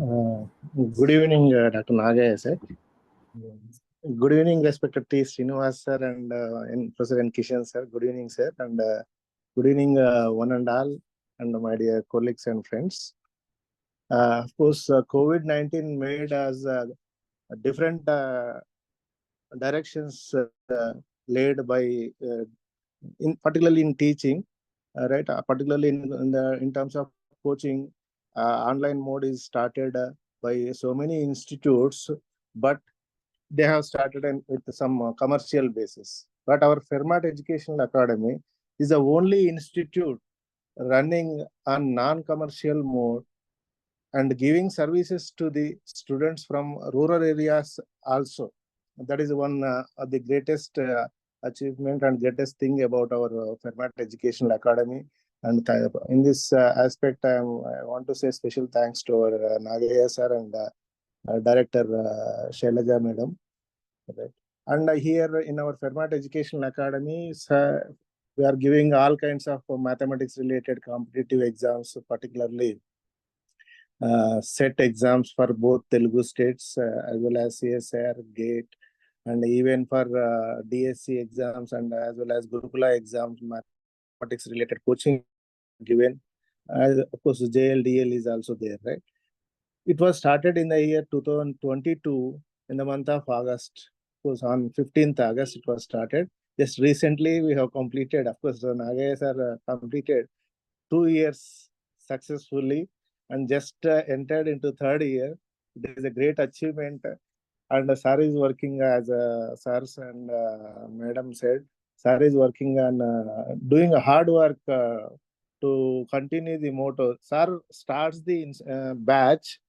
Uh, Good evening, uh, Dr. Nagaya sir. Good evening, respected T. Srinivas sir and uh, Kishan sir. Good evening, sir, and uh, good evening, uh, one and all, and my dear colleagues and friends. Uh, Of course, uh, COVID-19 made us uh, different uh, directions uh, laid by, uh, in particularly in teaching, uh, right? Uh, Particularly in in the, in terms of coaching, online mode is started uh, by so many institutes, but they have started in, with some uh, commercial basis. But our Fermat Educational Academy is the only institute running on non-commercial mode and giving services to the students from rural areas also. That is one uh, of the greatest uh, achievement and greatest thing about our uh, Fermat Educational Academy. And in this uh, aspect, I, I want to say special thanks to our uh, Nagaya sir and uh, uh, Director uh, Shailaja Madam. Right. And uh, here in our Fermat Educational Academy, sir, we are giving all kinds of mathematics related competitive exams, particularly uh, set exams for both Telugu states uh, as well as CSR, GATE, and even for uh, DSC exams and as well as Gurukula exams, mathematics related coaching given. Uh, of course, JLDL is also there, right? It was started in the year 2022 in the month of August. Of course, on 15th August it was started. Just recently we have completed, of course, the Nagayas are uh, completed two years successfully and just uh, entered into third year. It is a great achievement. And uh, is working as a sirs and uh, madam said, sir is working on uh, doing a hard work uh, to continue the motor. Sir starts the uh, batch,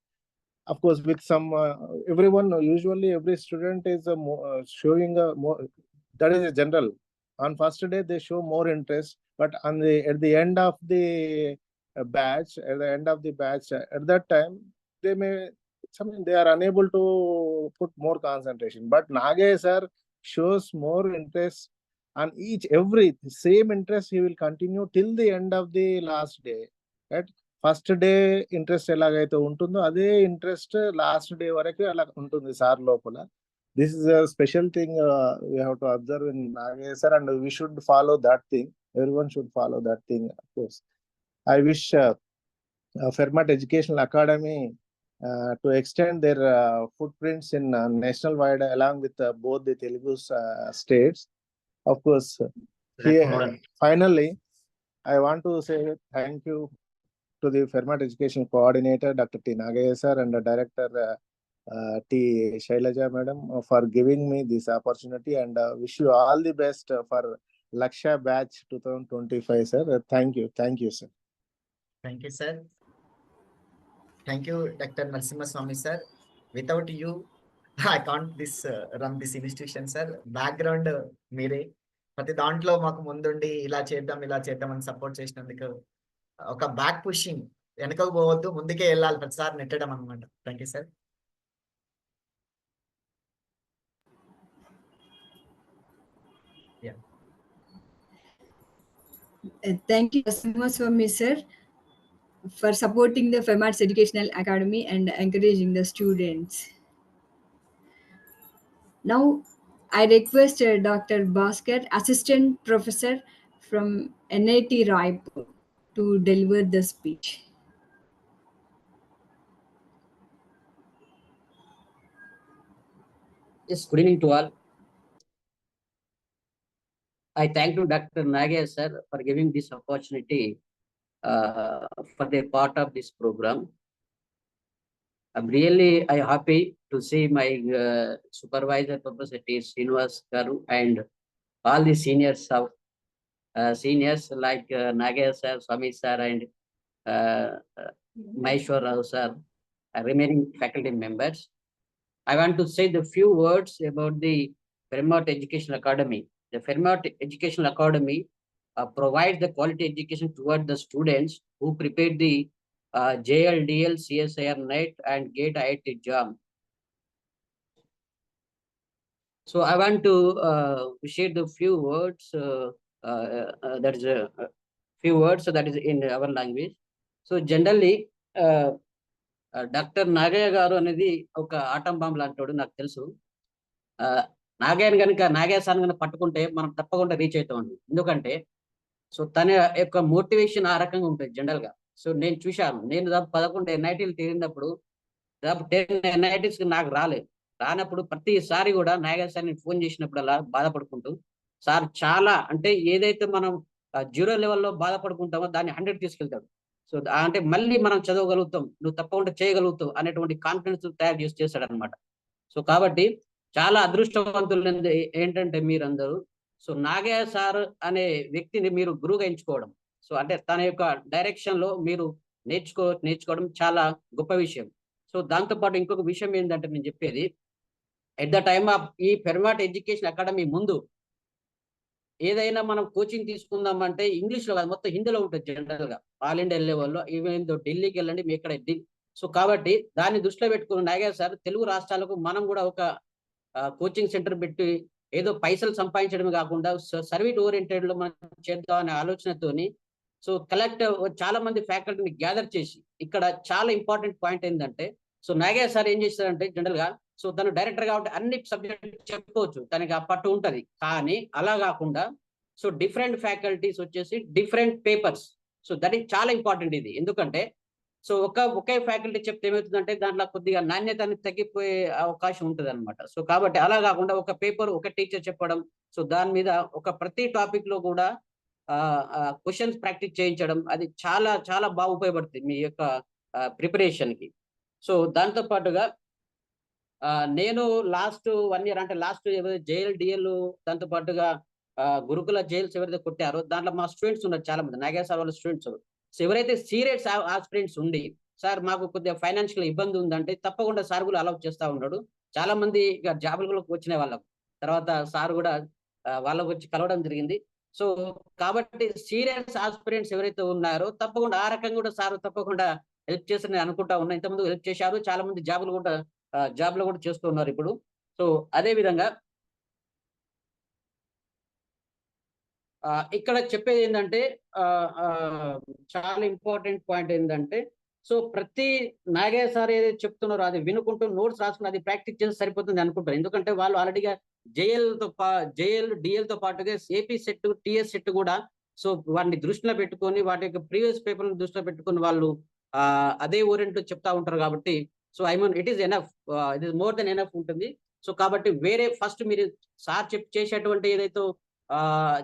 of course, with some uh, everyone. Usually, every student is uh, uh, showing a more. That is a general. On first day, they show more interest, but on the at the end of the uh, batch, at the end of the batch, uh, at that time, they may something they are unable to put more concentration. But Nagesh sir shows more interest on each every same interest he will continue till the end of the last day right first day interest ఎలాగైతే ఉంటుందో అదే interest last day వరకు అలా ఉంటుంది sir లోపల this is a special thing we have to observe in Nagesh sir and we should follow that thing everyone should follow that thing of course I wish Fermat educational academy to extend their footprints in national wide along with both the Telugu states of course, here, finally, I want to say thank you to the Fermat Education Coordinator, Dr. T. Nagaya sir, and the Director uh, uh, T. Shailaja madam uh, for giving me this opportunity and uh, wish you all the best uh, for Laksha Batch 2025, sir. Uh, thank you. Thank you, sir. Thank you, sir. Thank you, Dr. Narasimha Swami, sir. Without you, I can't this run this institution sir background మీరే. ప్రతి దాంట్లో మాకు ముందుండి ఇలా చేద్దాం ఇలా చేద్దాం అని సపోర్ట్ చేసినందుకు uh, ఒక బ్యాక్ పుషింగ్ వెనకకు పోవద్దు ముందుకే వెళ్ళాలి ప్రతిసారి నెట్టడం అనమాట thank you sir thank you cinema Swami sir for supporting the Femats educational academy and encouraging the students Now, I request uh, Dr. Bhaskar, Assistant Professor from NIT Raipur, to deliver the speech. Yes, good evening to all. I thank to Dr. Nagaya sir for giving this opportunity uh, for the part of this program. I'm really I happy to see my uh, supervisor, Professor T. Srinivas Garu, and all the seniors of uh, seniors like uh, Nagaya sir, Swami sir, and uh, Maheshwar Rao sir, uh, remaining faculty members. I want to say the few words about the Fairmont Educational Academy. The Fairmont Educational Academy uh, provides the quality education toward the students who prepare the uh, JLDL, CSIR NET and GATE IIT JAM. So I want to uh, share the few words, uh, uh, uh, that is a few words, so that is in our language. So generally, uh, doctor Nagaiah garu అనేది ఒక atom bomb లాంటోడు నాకు తెలుసు ఆ, నాగయ్యని కనుక Nagaiah sir కనుక పట్టుకుంటే మనం తప్పకుండా రీచ్ అవుతామండి ఎందుకంటే సో తన యొక్క మోటివేషన్ ఆ రకంగా ఉంటుంది జనరల్గా సో నేను చూశాను. నేను దాదాపు పదకొండు ఎన్ఐటీలు తీరినప్పుడు దాదాపు టెన్ ఎన్ఐటీస్ నాకు రాలేదు. రానప్పుడు ప్రతిసారి కూడా నాగయ్య సార్ని ఫోన్ చేసినప్పుడల్లా బాధపడుకుంటూ సార్ చాలా అంటే ఏదైతే మనం జీరో లెవెల్లో బాధపడుకుంటామో దాన్ని హండ్రెడ్ తీసుకెళ్తాడు. సో అంటే మళ్ళీ మనం చదవగలుగుతాం నువ్వు తప్పకుండా చేయగలుగుతావు అనేటువంటి కాన్ఫిడెన్స్ తయారు చేసి చేస్తాడు అనమాట సో కాబట్టి చాలా అదృష్టవంతులు ఏంటంటే మీరందరూ. సో నాగయ్య సార్ అనే వ్యక్తిని మీరు గురువుగా ఎంచుకోవడం సో అంటే తన యొక్క డైరెక్షన్లో మీరు నేర్చుకో నేర్చుకోవడం చాలా గొప్ప విషయం. సో దాంతో పాటు ఇంకొక విషయం ఏంటంటే నేను చెప్పేది ఎట్ ద టైమ్ ఆఫ్ ఈ పెర్మాట్ ఎడ్యుకేషన్ అకాడమీ ముందు ఏదైనా మనం కోచింగ్ తీసుకుందాం అంటే ఇంగ్లీష్లో కాదు మొత్తం హిందీలో ఉంటుంది జనరల్గా ఆల్ ఇండియా లెవెల్లో ఈవెన్ ఢిల్లీకి వెళ్ళండి మీ ఇక్కడ సో కాబట్టి దాన్ని దృష్టిలో పెట్టుకుని నాగేశ్వర సార్ తెలుగు రాష్ట్రాలకు మనం కూడా ఒక కోచింగ్ సెంటర్ పెట్టి ఏదో పైసలు సంపాదించడమే కాకుండా సర్వీట్ ఓరియంటెడ్లో మనం చేద్దాం అనే ఆలోచనతోని సో కలెక్ట్ చాలా మంది ఫ్యాకల్టీని గ్యాదర్ చేసి ఇక్కడ చాలా ఇంపార్టెంట్ పాయింట్ ఏంటంటే సో నాగయ్య సార్ ఏం చేస్తారంటే జనరల్గా సో తను డైరెక్టర్ కాబట్టి అన్ని సబ్జెక్ట్ చెప్పుకోవచ్చు. తనకి ఆ పట్టు ఉంటది. కానీ అలా కాకుండా సో డిఫరెంట్ ఫ్యాకల్టీస్ వచ్చేసి different papers. So that is చాలా ఇంపార్టెంట్ ఇది. ఎందుకంటే సో ఒక ఒకే ఫ్యాకల్టీ చెప్తే ఏమవుతుందంటే దాంట్లో కొద్దిగా నాణ్యత అనేది తగ్గిపోయే అవకాశం ఉంటుంది అనమాట సో కాబట్టి అలా కాకుండా ఒక పేపర్ ఒక టీచర్ చెప్పడం సో దాని మీద ఒక ప్రతి టాపిక్లో కూడా క్వశ్చన్స్ ప్రాక్టీస్ చేయించడం అది చాలా చాలా బాగా ఉపయోగపడుతుంది మీ యొక్క ప్రిపరేషన్కి. సో దాంతో పాటుగా నేను లాస్ట్ వన్ ఇయర్ అంటే లాస్ట్ జైల్ డిఎల్ దాంతో పాటుగా గురుకుల జైల్స్ ఎవరైతే కొట్టారో దాంట్లో మా స్టూడెంట్స్ ఉన్నారు చాలా మంది నాగేశ్వర వాళ్ళ స్టూడెంట్స్ సో ఎవరైతే సీరియస్ ఆస్పిరెంట్స్ ఉండి సార్ మాకు కొద్దిగా ఫైనాన్షియల్ ఇబ్బంది ఉందంటే తప్పకుండా సార్ కూడా అలౌ చేస్తూ ఉన్నాడు. చాలా మంది ఇక జాబులకు వచ్చినాయి వాళ్ళకు తర్వాత సార్ కూడా వాళ్ళకు వచ్చి కలవడం జరిగింది. సో కాబట్టి సీరియస్ ఆస్పిరెంట్స్ ఎవరైతే ఉన్నారో తప్పకుండా ఆ రకంగా కూడా సార్ తప్పకుండా హెల్ప్ చేస్తారని అనుకుంటా ఉన్నా. ఇంతకుముందు హెల్ప్ చేశారు. చాలా మంది జాబులు కూడా జాబ్లో కూడా చేస్తున్నారు ఇప్పుడు. సో అదే విధంగా ఇక్కడ చెప్పేది ఏంటంటే చాలా ఇంపార్టెంట్ పాయింట్ ఏంటంటే సో ప్రతి నాగయ్య సార్ ఏదైతే చెప్తున్నారో అది వినుకుంటూ నోట్స్ రాసుకుని అది ప్రాక్టీస్ చేసి సరిపోతుంది అనుకుంటారు. ఎందుకంటే వాళ్ళు ఆల్రెడీగా జేఎల్తో పా జేఎల్ డిఎల్తో పాటుగా ఏపీ సెట్ టిఎస్ సెట్ కూడా సో వాటిని దృష్టిలో పెట్టుకొని వాటి యొక్క ప్రీవియస్ పేపర్ దృష్టిలో పెట్టుకొని వాళ్ళు అదే ఓరియంట్ చెప్తా ఉంటారు కాబట్టి so I mean it is enough it is more than enough ఉంటుంది. సో కాబట్టి వేరే ఫస్ట్ మీరు సార్ చెప్ చేసేటువంటి ఏదైతే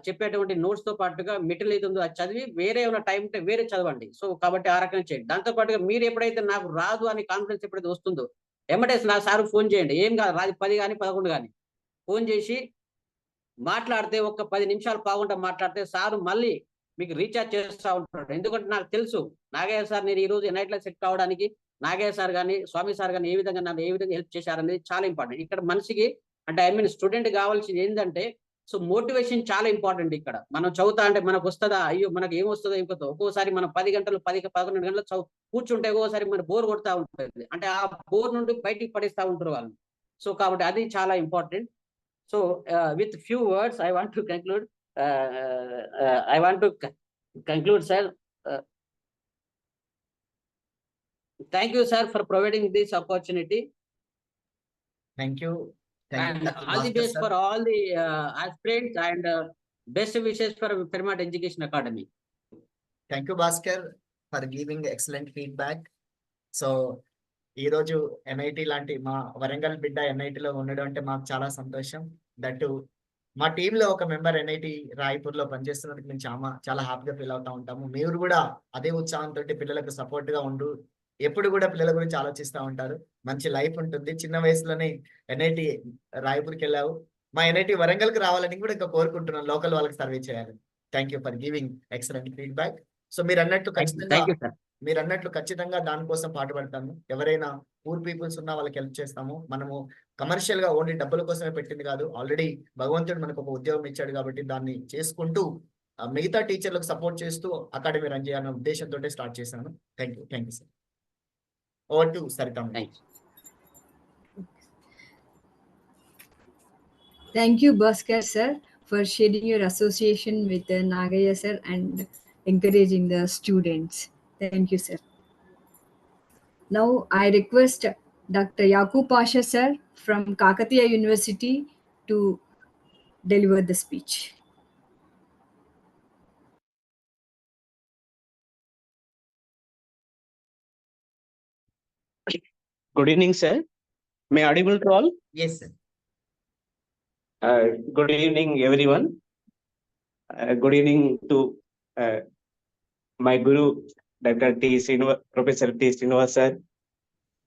చెప్పేటువంటి నోట్స్తో పాటుగా మెటీరియల్ అయితే ఉందో అది చదివి వేరే ఏమైనా టైం ఉంటే వేరే చదవండి. సో కాబట్టి ఆ రకంగా చేయండి. దాంతో పాటుగా మీరు ఎప్పుడైతే నాకు రాదు అని కాన్ఫిడెన్స్ ఎప్పుడైతే వస్తుందో ఎమ్మటే నా సార్ ఫోన్ చేయండి. ఏం కాదు రాదు పది కానీ పదకొండు కానీ ఫోన్ చేసి మాట్లాడితే ఒక పది నిమిషాలు పావుంటా మాట్లాడితే సారు మళ్ళీ మీకు రీఛార్జ్ చేస్తూ ఉంటాడు. ఎందుకంటే నాకు తెలుసు నాగయ్య సార్ నేను ఈ రోజు నైట్లో సెట్ కావడానికి నాగయ్య సార్ కానీ స్వామి సార్ కానీ ఏ విధంగా నన్ను ఏ విధంగా హెల్ప్ చేశారనేది చాలా ఇంపార్టెంట్ ఇక్కడ మనిషికి అంటే ఐ మీన్ స్టూడెంట్ కావాల్సింది ఏంటంటే సో మోటివేషన్ చాలా ఇంపార్టెంట్ ఇక్కడ. మనం చదువుతా అంటే మనకు వస్తుందా? అయ్యో మనకి ఏం వస్తుందో ఇంకొక ఒక్కోసారి మనం పది గంటలు పది పదకొండు గంటలు చదువు కూర్చుంటే ఒక్కోసారి మన బోర్ కొడతా ఉంటుంది. అంటే ఆ బోర్ నుండి బయటికి పడేస్తూ ఉంటారు వాళ్ళు. సో కాబట్టి అది చాలా important. So with few words I want to conclude. I want to conclude sir. Thank you sir for providing this opportunity. Thank you and all the best for all the uh, aspirants and uh, best wishes for Fairmont Education Academy. Thank you Bhaskar for giving excellent feedback so ఈ రోజు NIT లాంటి మా వరంగల్ బిడ్డ ఎన్ఐటిలో ఉండడం అంటే మాకు చాలా సంతోషం. దట్ మా టీంలో ఒక మెంబర్ ఎన్ఐటి రాయపూర్లో పనిచేస్తున్నందుకు మేము చాలా చాలా హ్యాపీగా ఫీల్ అవుతా ఉంటాము. మీరు కూడా అదే ఉత్సాహంతో పిల్లలకు సపోర్ట్గా ఉండు. ఎప్పుడు కూడా పిల్లల గురించి ఆలోచిస్తూ ఉంటారు. మంచి లైఫ్ ఉంటుంది. చిన్న వయసులోనే ఎన్ఐటి రాయపూర్కి వెళ్ళావు. మా ఎన్ఐటి వరంగల్కి రావాలని కూడా ఇంకా కోరుకుంటున్నాను. లోకల్ వాళ్ళకి సర్వే చేయాలి. Thank you for giving excellent feedback. So మీరు అన్నట్టు ఖచ్చితంగా. మీరు అన్నట్లు ఖచ్చితంగా దానికోసం పాటుపడతాను ఎవరైనా పూర్ పీపుల్స్ ఉన్నా వాళ్ళకి హెల్ప్ చేస్తాము. మనము కమర్షియల్గా ఓన్లీ డబ్బుల కోసమే పెట్టింది కాదు. ఆల్రెడీ భగవంతుడు మనకు ఒక ఉద్యోగం ఇచ్చాడు కాబట్టి దాన్ని చేసుకుంటూ మిగతా టీచర్లకు సపోర్ట్ చేస్తూ అకాడమీ రన్ చేయాలన్న ఉద్దేశంతో స్టార్ట్ చేశాను. Thank you. Thank you sir Over to circumvent. Thank you, Bhaskar sir, for sharing your association with uh, Nagaya sir and encouraging the students. Thank you, sir. Now I request Dr. Yakub Pasha sir from Kakatiya University to deliver the speech. Good evening, sir. May I audible to all? Yes, sir. Uh, good evening, everyone. Uh, good evening to uh, my guru, Dr. T. Srinivas, Professor T. Srinivas, sir,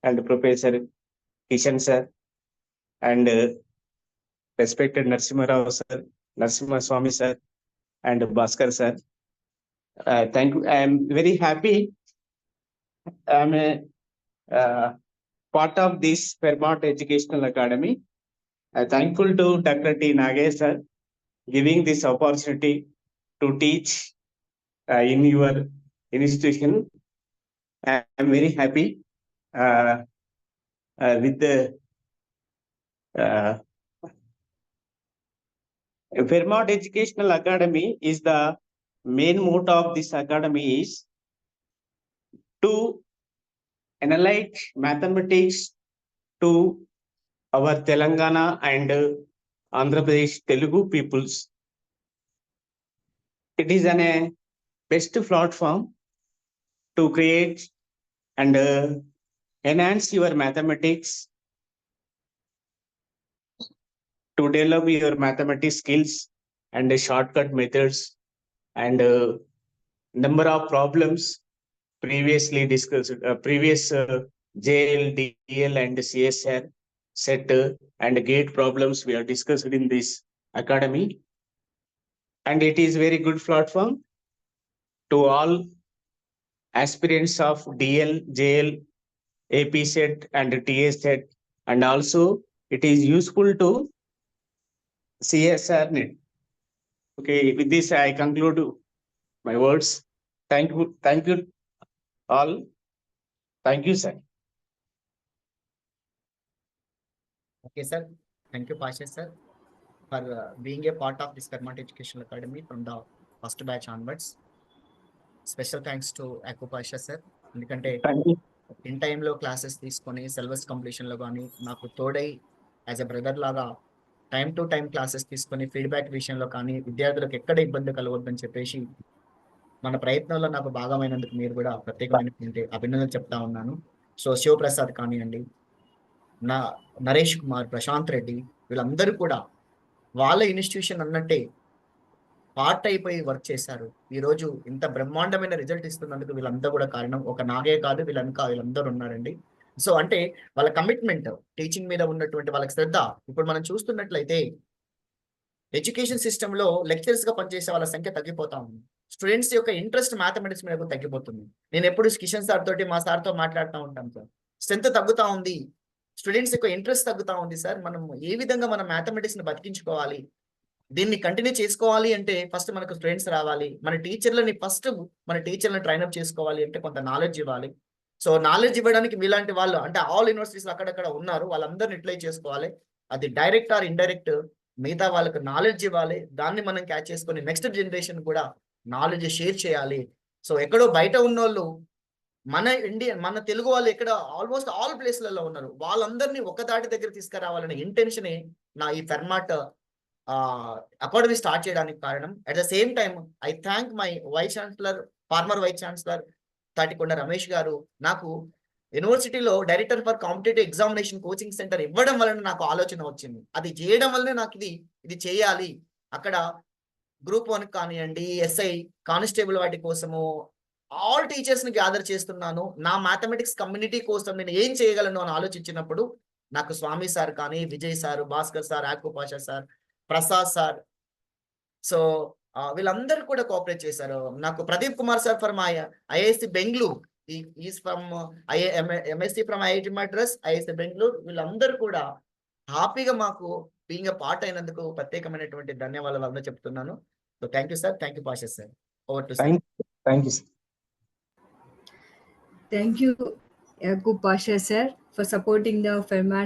and Professor Kishan, sir, and uh, respected Narsimha Rao, sir, Narsimha Swami, sir, and Bhaskar, sir. Uh, thank you. I am very happy. I am a uh, part of this Fairmont Educational Academy. I'm thankful to Dr. T. Nagesh sir giving this opportunity to teach uh, in your institution. I am very happy uh, uh, with the uh, Fairmont Educational Academy is the main motto of this academy is to analyze mathematics to our Telangana and uh, Andhra Pradesh Telugu peoples. It is an a best platform to create and uh, enhance your mathematics to develop your mathematics skills and the shortcut methods and uh, number of problems previously discussed, uh, previous uh, JL, DL and CSR set uh, and gate problems we are discussed in this academy. And it is very good platform to all aspirants of DL, JL, AP set and TA set. And also it is useful to CSR net. Okay, with this I conclude my words. Thank you, thank you all thank you sir okay sir thank you Pasha sir for being a part of this Fairmont education academy from the first batch onwards special thanks to ఎక్కువ Pasha sir ఎందుకంటే in టైంలో classes తీసుకొని syllabus కంప్లీషన్లో కానీ నాకు తోడై as a brother లాగా time to time classes తీసుకొని ఫీడ్బ్యాక్ విషయంలో కానీ విద్యార్థులకు ఎక్కడ ఇబ్బంది కలగొద్దని చెప్పేసి మన ప్రయత్నంలో నాకు భాగమైనందుకు మీరు కూడా ప్రత్యేకమైనటువంటి అభినందనలు చెప్తా ఉన్నాను. సో శివప్రసాద్ కానివ్వండి నా నరేష్ కుమార్ ప్రశాంత్ రెడ్డి వీళ్ళందరూ కూడా వాళ్ళ ఇన్స్టిట్యూషన్ అన్నట్టే పార్ట్ అయిపోయి వర్క్ చేశారు. ఈ రోజు ఇంత బ్రహ్మాండమైన రిజల్ట్ ఇస్తున్నందుకు వీళ్ళందరూ కూడా కారణం ఒక నాగే కాదు వీళ్ళంతా వీళ్ళందరూ ఉన్నారండి. సో అంటే వాళ్ళ కమిట్మెంట్ టీచింగ్ మీద ఉన్నటువంటి వాళ్ళకి శ్రద్ధ ఇప్పుడు మనం చూస్తున్నట్లయితే ఎడ్యుకేషన్ సిస్టమ్లో లెక్చరర్స్గా పనిచేసే వాళ్ళ సంఖ్య తగ్గిపోతా ఉంది. స్టూడెంట్స్ యొక్క ఇంట్రెస్ట్ మ్యాథమెటిక్స్ మీద తగ్గిపోతుంది. నేను ఎప్పుడు కిషన్ సార్ తోటి మా సార్తో మాట్లాడుతూ ఉంటాను సార్. స్ట్రెంత్ తగ్గుతా ఉంది. స్టూడెంట్స్ యొక్క ఇంట్రెస్ట్ తగ్గుతా ఉంది సార్. మనం ఏ విధంగా మనం మ్యాథమెటిక్స్ని బతికించుకోవాలి? దీన్ని కంటిన్యూ చేసుకోవాలి అంటే ఫస్ట్ మనకు స్టూడెంట్స్ రావాలి. మన టీచర్లని ఫస్ట్ మన టీచర్లను ట్రైన్అప్ చేసుకోవాలి అంటే కొంత నాలెడ్జ్ ఇవ్వాలి. సో నాలెడ్జ్ ఇవ్వడానికి మీలాంటి వాళ్ళు అంటే ఆల్ యూనివర్సిటీస్ అక్కడక్కడ ఉన్నారు. వాళ్ళందరిని యూటిలైజ్ చేసుకోవాలి. అది డైరెక్ట్ ఆర్ ఇండైరెక్ట్ మిగతా వాళ్ళకు నాలెడ్జ్ ఇవ్వాలి. దాన్ని మనం క్యాచ్ చేసుకొని నెక్స్ట్ జనరేషన్ కూడా నాలెడ్జ్ షేర్ చేయాలి. సో ఎక్కడో బయట ఉన్నోళ్ళు మన ఇండియన్ మన తెలుగు వాళ్ళు ఎక్కడ ఆల్మోస్ట్ ఆల్ ప్లేస్లలో ఉన్నారు. వాళ్ళందరినీ ఒక దాటి దగ్గర తీసుకురావాలనే ఇంటెన్షనే నా ఈ ఫెర్మాట్ అకాడమీ స్టార్ట్ చేయడానికి కారణం. At the same time I thank my vice chancellor former vice chancellor Tatikonda Ramesh garu. నాకు యూనివర్సిటీలో director for competitive examination coaching centre ఇవ్వడం వలన నాకు ఆలోచన వచ్చింది. అది చేయడం వల్లనే నాకు ఇది ఇది చేయాలి. అక్కడ గ్రూప్ వన్ కానివ్వండి ఎస్ఐ కానిస్టేబుల్ వాటి కోసము ఆల్ టీచర్స్ని గ్యాదర్ చేస్తున్నాను. నా మ్యాథమెటిక్స్ కమ్యూనిటీ కోసం నేను ఏం చేయగలను అని ఆలోచించినప్పుడు నాకు స్వామి సార్ కానీ Vijay sir Bhaskar sir Akupasha sir Prasad sir. So వీళ్ళందరూ కూడా కోఆపరేట్ చేశారు. నాకు Pradeep Kumar sir from IIC Bengaluru. Is from IA MSc from IIT Madras ISc Bengaluru. వీళ్ళందరూ కూడా హ్యాపీగా మాకు బీయింగ్ ఎ పార్ట్ అయినందుకు ప్రత్యేకమైనటువంటి ధన్యవాదాలు అందరూ చెప్తున్నాను. So thank you, sir. Thank you, Pasha, sir. Over to thank, sir. Thank you, sir. Thank you, Yakub Pasha, sir, for supporting the Fermat